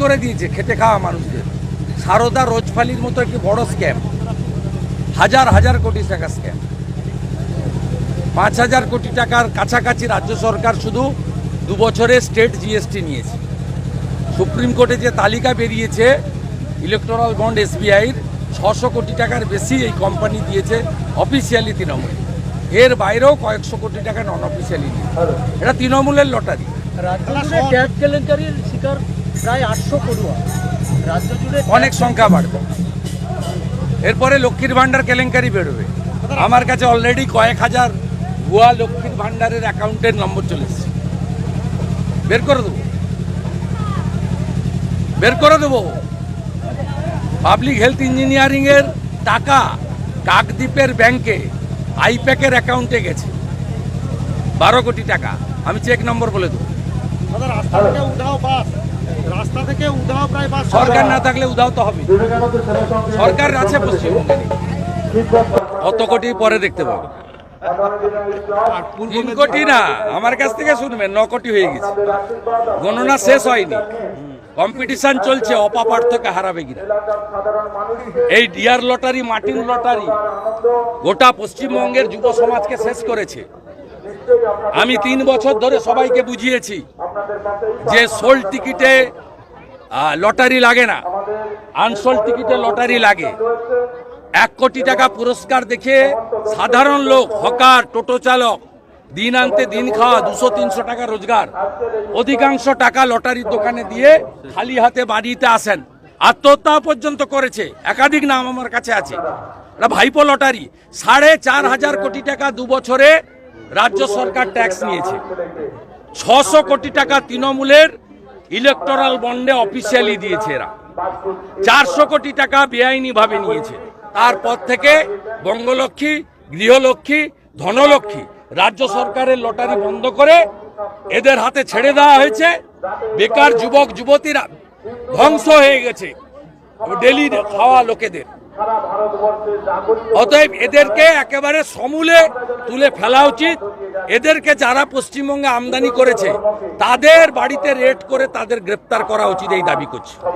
করে দিয়েছে, খেটে খাওয়া মানুষদের। সারদা রোজফালির মতো একটি বড় স্ক্যাম হাজার হাজার কোটি টাকা স্ক্যাম পাঁচ হাজার কোটি টাকার কাছাকাছি রাজ্য সরকার শুধু দু বছরে স্টেট জিএসটি নিয়েছে। সুপ্রিম কোর্টে যে তালিকা বেরিয়েছে ইলেকট্রাল বন্ড এসবিআইর ছশো কোটি টাকার বেশি এই কোম্পানি দিয়েছে অফিসিয়ালি তৃণমূল। এর বাইরেও কয়েকশো কোটি টাকা নন অফিসিয়ালি এটা তৃণমূলের লটারি শিকার প্রায় আটশো পড়ুয়া। রাজ্য জুড়ে অনেক সংখ্যা বাড়বে। এরপরে লক্ষ্মীর ভান্ডার কেলেঙ্কারি বেরোবে। আমার কাছে অলরেডি কয়েক হাজার ভুয়া লক্ষ্মীর ভান্ডারের অ্যাকাউন্টের নম্বর চলে এসেছে। বের করে দেবো। বের করে দেবো। পাবলিক হেলথ ইঞ্জিনিয়ারিংয়ের টাকা কাকদ্বীপের ব্যাংকে আইপ্যাকের অ্যাকাউন্টে গেছে। বারো কোটি টাকা। আমি চেক নম্বর বলে দেবো। রাস্তা থেকে উধাও উধাও প্রায় বাস সরকার না থাকলে উদাও তো হবে। সরকার আছে পশ্চিমবঙ্গে। কত কোটি পরে দেখতে পাবো। তিন কোটি না আমার কাছ থেকে শুনবেন ন কোটি হয়ে গেছে। গণনা শেষ হয়নি। কম্পিটিশন চলছে অপাপার্থকে হারাবে কিনা। এই ডিয়ার লটারি মার্টিন লটারি গোটা পশ্চিমবঙ্গের যুব সমাজকে শেষ করেছে। আমি তিন বছর ধরে সবাইকে বুঝিয়েছি যে সোল টিকিটে লটারি লাগে না। আনসোল টিকিটে লটারি লাগে। এক কোটি টাকা পুরস্কার দেখে সাধারণ লোক, হকার, টোটো চালক, দিন আনতে দিন খাওয়া, দুশো, তিনশো টাকা রোজগার। অধিকাংশ টাকা লটারির দোকানে দিয়ে খালি হাতে বাড়িতে আসেন। আত্মহত্যা পর্যন্ত করেছে। একাধিক নাম আমার কাছে আছে। ভাইপো লটারি। সাড়ে চার হাজার কোটি টাকা দু বছরে রাজ্য সরকার ট্যাক্স নিয়েছে। ছশো কোটি টাকা তৃণমূলের ইলেকটোরাল বন্ডে অফিসিয়ালি দিয়েছে এরা। চারশো কোটি টাকা বেআইনিভাবে নিয়েছে। তারপর থেকে বঙ্গলক্ষ্মী, গৃহলক্ষ্মী, ধনলক্ষ্মী রাজ্য সরকারের লটারি বন্ধ করে এদের হাতে ছেড়ে দেওয়া হয়েছে। বেকার যুবক, যুবতীরা ধ্বংস হয়ে গেছে। ডেলি খাওয়া লোকেদের। অতএব এদেরকে একেবারে সমূলে তুলে ফেলা উচিত। এদেরকে যারা পশ্চিমবঙ্গে আমদানি করেছে তাদের বাড়িতে রেড করে তাদের গ্রেপ্তার করা উচিত এই দাবি করছি।